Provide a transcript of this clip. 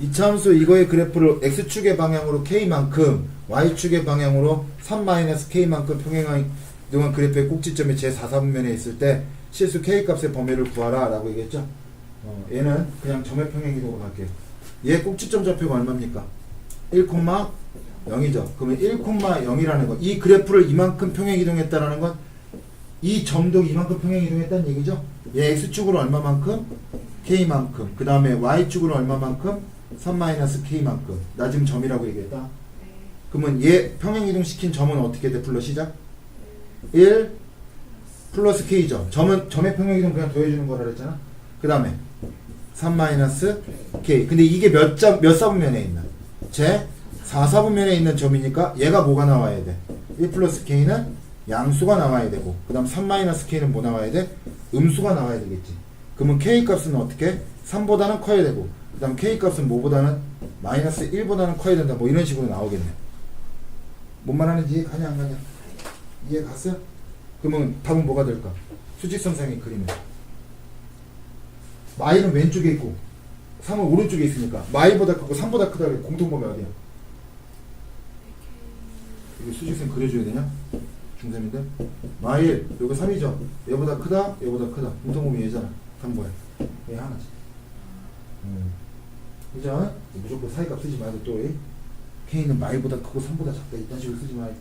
이차함수 이거의 그래프를 x축의 방향으로 k만큼 y축의 방향으로 3-k만큼 평행한 이동한 그래프의 꼭지점이 제4사분면에 있을 때 실수 k 값의 범위를 구하라 라고 얘기했죠 어, 얘는 그냥 점의 평행이동으로 갈게요 얘 꼭지점 좌표가 얼마입니까? 1,0이죠 그러면 1,0이라는 거이 그래프를 이만큼 평행이동했다라는 건 이 점도 이만큼 평행이동했다는 얘기죠 얘 x축으로 얼마만큼? k만큼 그 다음에 y축으로 얼마만큼? 3-k만큼 나 지금 점이라고 얘기했다 네. 그러면 얘 평행이동 시킨 점은 어떻게 돼 불러 시작? 1 플러스 k죠 점은 점의 평행이동 그냥 더해주는 거라 그랬잖아 그 다음에 3 k 근데 이게 몇, 점, 몇 사분면에 있나? 제 4사분면에 있는 점이니까 얘가 뭐가 나와야 돼? 1 플러스 k는 양수가 나와야 되고 그 다음 3 k는 뭐 나와야 돼? 음수가 나와야 되겠지 그러면 k 값은 어떻게? 3보다는 커야 되고 그 다음 k 값은 뭐보다는 마이너스 1보다는 커야 된다 뭐 이런 식으로 나오겠네 뭔 말하는지 가냐 안 가냐 이해 갔어? 그러면 답은 뭐가 될까? 수직선상의 그림은 마일은 왼쪽에 있고 3은 오른쪽에 있으니까 마일보다 크고 3보다 크다 그래 공통범위 어디야? 이거 수직선 그려줘야 되냐? 중3인데 마일 요거 3이죠 얘보다 크다 얘보다 크다 공통범위 얘잖아 답 뭐야? 얘 하나지 음. 그죠? 무조건 사이값 쓰지 말고 또 K는 마일보다 크고 3보다 작다 이딴 식으로 쓰지 말고